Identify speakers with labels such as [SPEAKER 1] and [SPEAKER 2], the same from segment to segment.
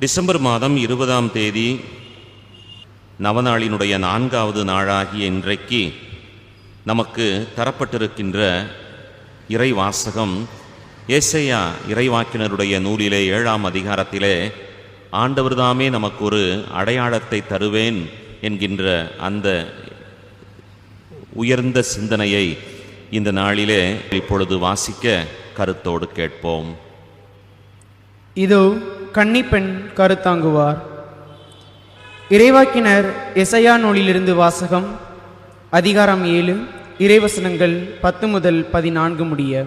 [SPEAKER 1] December மாதம் இருபதாம் தேதி நவநாளினுடைய நான்காவது நாளாகிய இன்றைக்கு நமக்கு தரப்பட்டிருக்கின்ற இறை வாசகம் ஏசையா இறைவாக்கினருடைய நூலிலே ஏழாம் அதிகாரத்திலே ஆண்டவர்தாமே நமக்கு ஒரு அடையாளத்தை தருவேன் என்கின்ற அந்த உயர்ந்த சிந்தனையை இந்த நாளிலே இப்பொழுது வாசிக்க கருத்தோடு கேட்போம்.
[SPEAKER 2] இதோ கன்னிப்பெண் கருத்தாங்குவார். இறைவாக்கினர் எசையா நூலிலிருந்து வாசகம் அதிகாரம் ஏழு இறைவசனங்கள் பத்து முதல் பதினான்கு முடிய.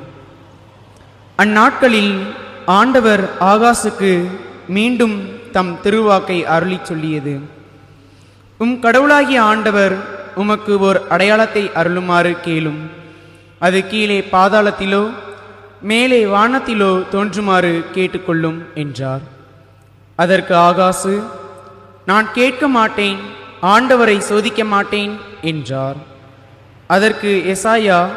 [SPEAKER 2] அந்நாட்களில் ஆண்டவர் ஆகாசுக்கு மீண்டும் தம் திருவாக்கை அருளிச் சொல்லியது. உம் கடவுளாகிய ஆண்டவர் உமக்கு ஓர் அடையாளத்தை அருளுமாறு கேளும். அது கீழே பாதாளத்திலோ மேலே வானத்திலோ தோன்றுமாறு கேட்டுக்கொள்ளும் என்றார். அதற்கு ஆகாசு நான் கேட்க மாட்டேன் ஆண்டவரை சோதிக்க மாட்டேன் என்றார். அதற்கு எசாயா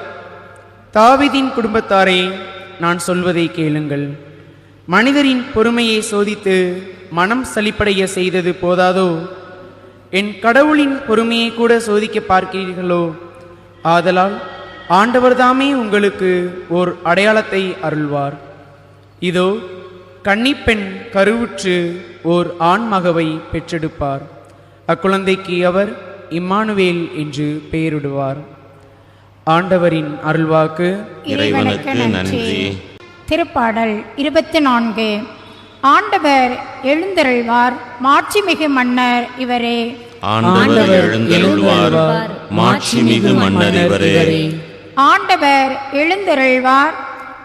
[SPEAKER 2] தாவிதின் குடும்பத்தாரே நான் சொல்வதை கேளுங்கள். மனிதரின் பொறுமையை சோதித்து மனம் சலிப்படைய செய்தது போதாதோ? என் கடவுளின் பொறுமையை கூட சோதிக்க பார்க்கிறீர்களோ? ஆதலால் ஆண்டவர்தாமே உங்களுக்கு ஓர் அடையாளத்தை அருள்வார். இதோ கன்னிப்பெண் கருவுற்று ஓர் ஆண்மகவை பெற்றெடுப்பார். அக்குழந்தைக்கு அவர் இம்மானுவேல் என்று பெயரிடுவார். ஆண்டவரின் அருள்வாக்கு.
[SPEAKER 1] இறைவனுக்கு நன்றி.
[SPEAKER 3] திருப்பாடல் இருபத்தி நான்கு ஆண்டவர் எழுந்தருள்வார் மாட்சிமிகு மன்னர் இவரே.
[SPEAKER 1] ஆண்டவர் எழுந்தருள்வார் மாட்சிமிகு மன்னர் இவரே.
[SPEAKER 3] ஆண்டவர் எழுந்தருள்வார்.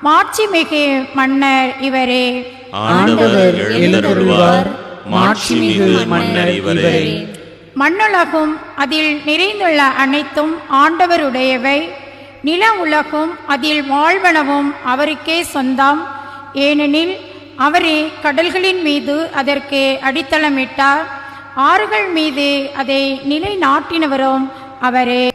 [SPEAKER 3] மாட்சிமிகு மன்னர் இவரே.
[SPEAKER 1] ஆண்டவர் எழுந்தருள்வார். மாட்சிமிகு மன்னர் இவரே.
[SPEAKER 3] மண்ணுலகும் அதில் நிறைந்துள்ள அனைத்தும் ஆண்டவருடையவை. நில உலகும் அதில் வாழ்வனவும் அவருக்கே சொந்தம். ஏனெனில் அவரே கடல்களின் மீது அதற்கு அடித்தளமிட்டார். ஆறுகள் மீது அதை நிலைநாட்டினவரும் அவரே.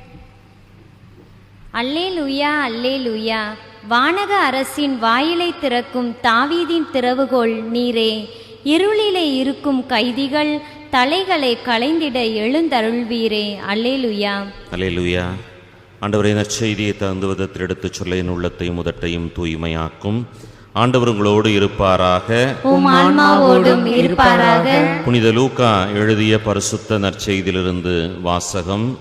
[SPEAKER 4] அல்லே லுயா அல்லே லுயா வானக அரசின் வாயிலை திறக்கும் தாவீதின் திறவுகோள் நீரே. இருளிலே இருக்கும் கைதிகள் தலைகளை களைந்திட எழுந்தருள்வீரே. அல்லே
[SPEAKER 1] லூயா ஆண்டவரை நற்செய்தியை தகுந்த விதத்தில் எடுத்துச் சொல்ல என் உள்ளத்தையும் முதட்டையும் தூய்மையாக்கும். ஆண்டவர் உங்களோடு இருப்பாராக.
[SPEAKER 4] இருப்பாராக.
[SPEAKER 1] புனித லூக்கா எழுதிய பரிசுத்த நற்செய்தியிலிருந்து வாசகம்.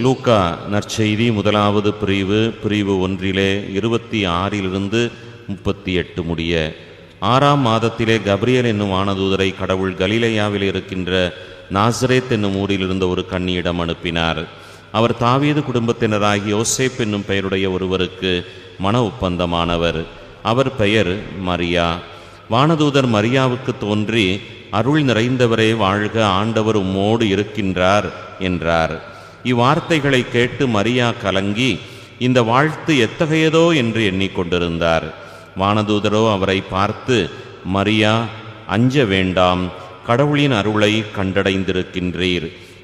[SPEAKER 1] லூக்கா நற்செய்தி முதலாவது பிரிவு பிரிவு ஒன்றிலே இருபத்தி ஆறிலிருந்து முப்பத்தி எட்டு முடிய. ஆறாம் மாதத்திலே கப்ரியல் என்னும் வானதூதரை கடவுள் கலிலேயாவில் இருக்கின்ற நாசரேத் என்னும் ஊரில் இருந்த ஒரு கன்னியிடம் அனுப்பினார். அவர் தாவீது குடும்பத்தினராகி யோசேப் என்னும் பெயருடைய ஒருவருக்கு மன ஒப்பந்தமானவர். அவர் பெயர் மரியா. வானதூதர் மரியாவுக்கு தோன்றி அருள் நிறைந்தவரே வாழ்க ஆண்டவர் உம்மோடு இருக்கின்றார் என்றார். இவ்வார்த்தைகளை கேட்டு மரியா கலங்கி இந்த வாழ்த்து எத்தகையதோ என்று எண்ணிக்கொண்டிருந்தார் வானதூதரோ அவரை பார்த்து மரியா அஞ்ச வேண்டாம். கடவுளின் அருளை கண்டடைந்திருக்கின்றீர்.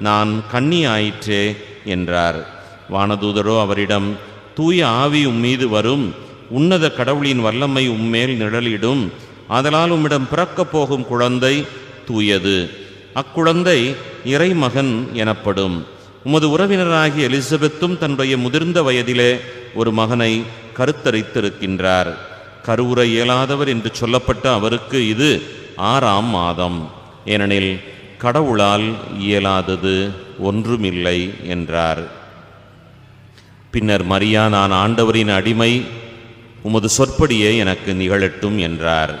[SPEAKER 1] நான் கண்ணியாயிற்றே ஆயிற்றே என்றார். வானதூதரோ அவரிடம் தூய ஆவி உம்மீது வரும் உன்னத கடவுளின் வல்லமை உம்மேல் நிழலிடும் ஆதலால் உம்மிடம் பிறக்கப் போகும் குழந்தை தூயது. அக்குழந்தை இறைமகன் எனப்படும். உமது உறவினராகிய எலிசபெத்தும் தன்னுடைய முதிர்ந்த வயதிலே ஒரு மகனை கருத்தரித்திருக்கின்றார். கருவுற இயலாதவர் என்று சொல்லப்பட்ட அவருக்கு இது ஆறாம் மாதம். ஏனெனில் கடவுளால் இயலாதது ஒன்றுமில்லை என்றார். பின்னர் மரியா நான் ஆண்டவரின் அடிமை உமது சொற்படியே எனக்கு நிகழட்டும் என்றார்.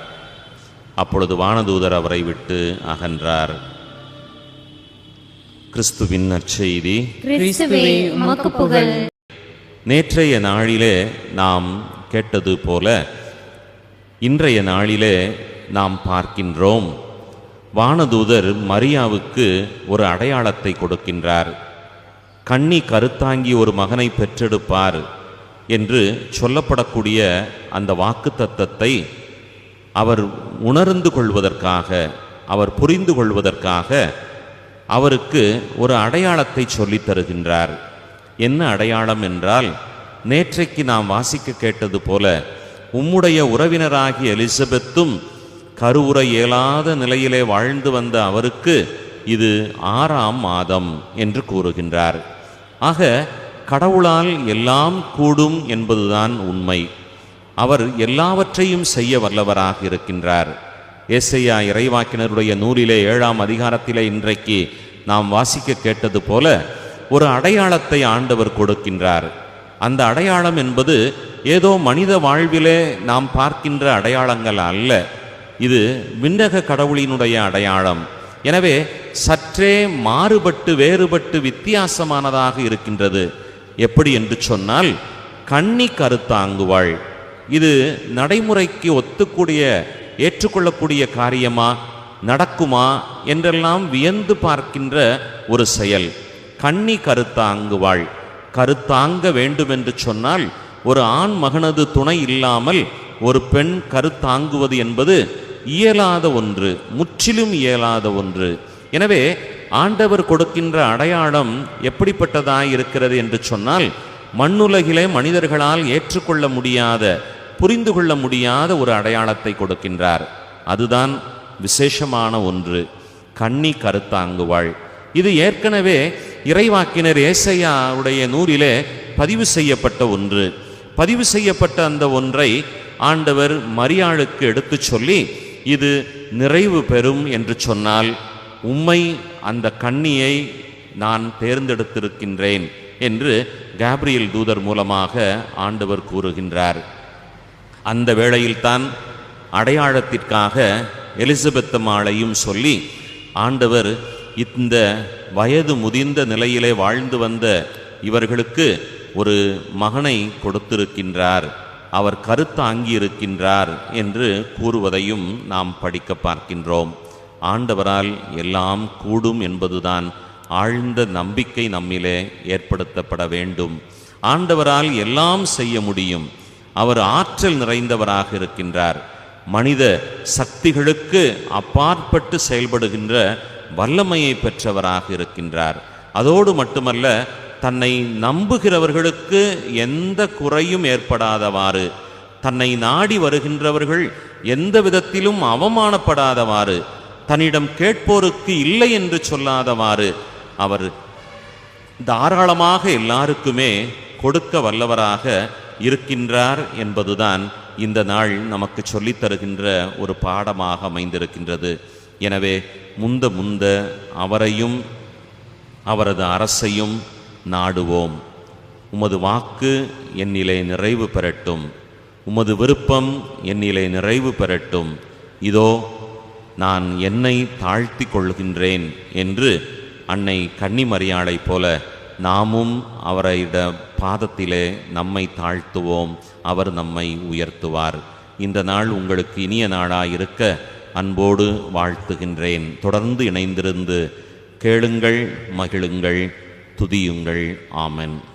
[SPEAKER 1] அப்பொழுது வானதூதர் அவரை விட்டு அகன்றார். கிறிஸ்துவின் நற்செய்தி. நேற்றைய நாளிலே நாம் கேட்டது போல இன்றைய நாளிலே நாம் பார்க்கின்றோம். வானதூதர் மரியாவுக்கு ஒரு அடையாளத்தை கொடுக்கின்றார். கண்ணி கருத்தாங்கி ஒரு மகனை பெற்றெடுப்பார் என்று சொல்லப்படக்கூடிய அந்த வாக்குத்தத்தத்தை அவர் உணர்ந்து கொள்வதற்காக அவர் புரிந்து கொள்வதற்காக அவருக்கு ஒரு அடையாளத்தை சொல்லித் தருகின்றார். என்ன அடையாளம் என்றால் நேற்றைக்கு நாம் வாசிக்க கேட்டது போல உம்முடைய உறவினராகிய எலிசபெத்தும் கருவுற இயலாத நிலையிலே வாழ்ந்து வந்த அவருக்கு இது ஆறாம் மாதம் என்று கூறுகின்றார். ஆக கடவுளால் எல்லாம் கூடும் என்பதுதான் உண்மை. அவர் எல்லாவற்றையும் செய்ய வல்லவராக இருக்கின்றார். ஏசையா இறைவாக்கினருடைய நூலிலே ஏழாம் அதிகாரத்திலே இன்றைக்கு நாம் வாசிக்க கேட்டது போல ஒரு அடையாளத்தை ஆண்டவர் கொடுக்கின்றார். அந்த அடையாளம் என்பது ஏதோ மனித வாழ்விலே நாம் பார்க்கின்ற அடையாளங்கள் அல்ல. இது விண்ணக கடவுளினுடைய அடையாளம். எனவே சற்றே மாறுபட்டு வேறுபட்டு வித்தியாசமானதாக இருக்கின்றது. எப்படி என்று சொன்னால் கண்ணி கருத்தாங்குவாள். இது நடைமுறைக்கு ஒத்துக்கூடிய ஏற்றுக்கொள்ளக்கூடிய காரியமா நடக்குமா என்றெல்லாம் வியந்து பார்க்கின்ற ஒரு செயல். கண்ணி கருத்தாங்குவாள். கருத்தாங்க வேண்டுமென்று சொன்னால் ஒரு ஆண் மகனது துணை இல்லாமல் ஒரு பெண் கருத்தாங்குவது என்பது இயலாத ஒன்று முற்றிலும் இயலாத ஒன்று. எனவே ஆண்டவர் கொடுக்கின்ற அடையாளம் எப்படிப்பட்டதாய் இருக்கிறது என்று சொன்னால் மண்ணுலகிலே மனிதர்களால் ஏற்றுக்கொள்ள முடியாத புரிந்து கொள்ள முடியாத ஒரு அடையாளத்தை கொடுக்கின்றார். அதுதான் விசேஷமான ஒன்று கன்னி கருத்தாங்குவாள். இது ஏற்கனவே இறைவாக்கினர் ஏசையாவுடைய நூலிலே பதிவு செய்யப்பட்ட ஒன்று. பதிவு செய்யப்பட்ட அந்த ஒன்றை ஆண்டவர் மரியாளுக்கு எடுத்துச் சொல்லி இது நிறைவு பெறும் என்று சொன்னால் உம்மை அந்த கண்ணியை நான் தேர்ந்தெடுத்திருக்கின்றேன் என்று கேப்ரியல் தூதர் மூலமாக ஆண்டவர் கூறுகின்றார். அந்த வேளையில்தான் அடையாளத்திற்காக எலிசபெத் மாலையும் சொல்லி ஆண்டவர் இந்த வயது முதிர்ந்த நிலையிலே வாழ்ந்து வந்த இவர்களுக்கு ஒரு மகனை கொடுத்திருக்கின்றார். அவர் கருத்தாங்கி இருக்கின்றார் என்று கூறுவதையும் நாம் படிக்க பார்க்கின்றோம். ஆண்டவரால் எல்லாம் கூடும் என்பதுதான் ஆழ்ந்த நம்பிக்கை நம்மிலே ஏற்படுத்தப்பட வேண்டும். ஆண்டவரால் எல்லாம் செய்ய முடியும். அவர் ஆற்றல் நிறைந்தவராக இருக்கின்றார். மனித சக்திகளுக்கு அப்பாற்பட்டு செயல்படுகின்ற வல்லமையை பெற்றவராக இருக்கின்றார். அதோடு மட்டுமல்ல தன்னை நம்புகிறவர்களுக்கு எந்த குறையும் ஏற்படாதவாறு தன்னை நாடி வருகின்றவர்கள் எந்த விதத்திலும் அவமானப்படாதவாறு தன்னிடம் கேட்போருக்கு இல்லை என்று சொல்லாதவாறு அவர் தாராளமாக எல்லாருக்குமே கொடுக்க வல்லவராக இருக்கின்றார் என்பதுதான் இந்த நாள் நமக்கு சொல்லித் தருகின்ற ஒரு பாடமாக அமைந்திருக்கின்றது. எனவே முந்த முந்த அவரையும் அவரது அரசையும் நாடுவோம். உமது வாக்கு என்னிலே நிறைவு பெறட்டும். உமது விருப்பம் என்னிலே நிறைவு பெறட்டும். இதோ நான் என்னை தாழ்த்தி கொள்கின்றேன் என்று அன்னை கன்னிமரியாளைப் போல நாமும் அவரைட பாதத்திலே நம்மை தாழ்த்துவோம். அவர் நம்மை உயர்த்துவார். இந்த நாள் உங்களுக்கு இனிய நாளாயிருக்க அன்போடு வாழ்த்துகின்றேன். தொடர்ந்து இணைந்திருந்து கேளுங்கள் மகிழுங்கள். துதியுங்கள். ஆமன்.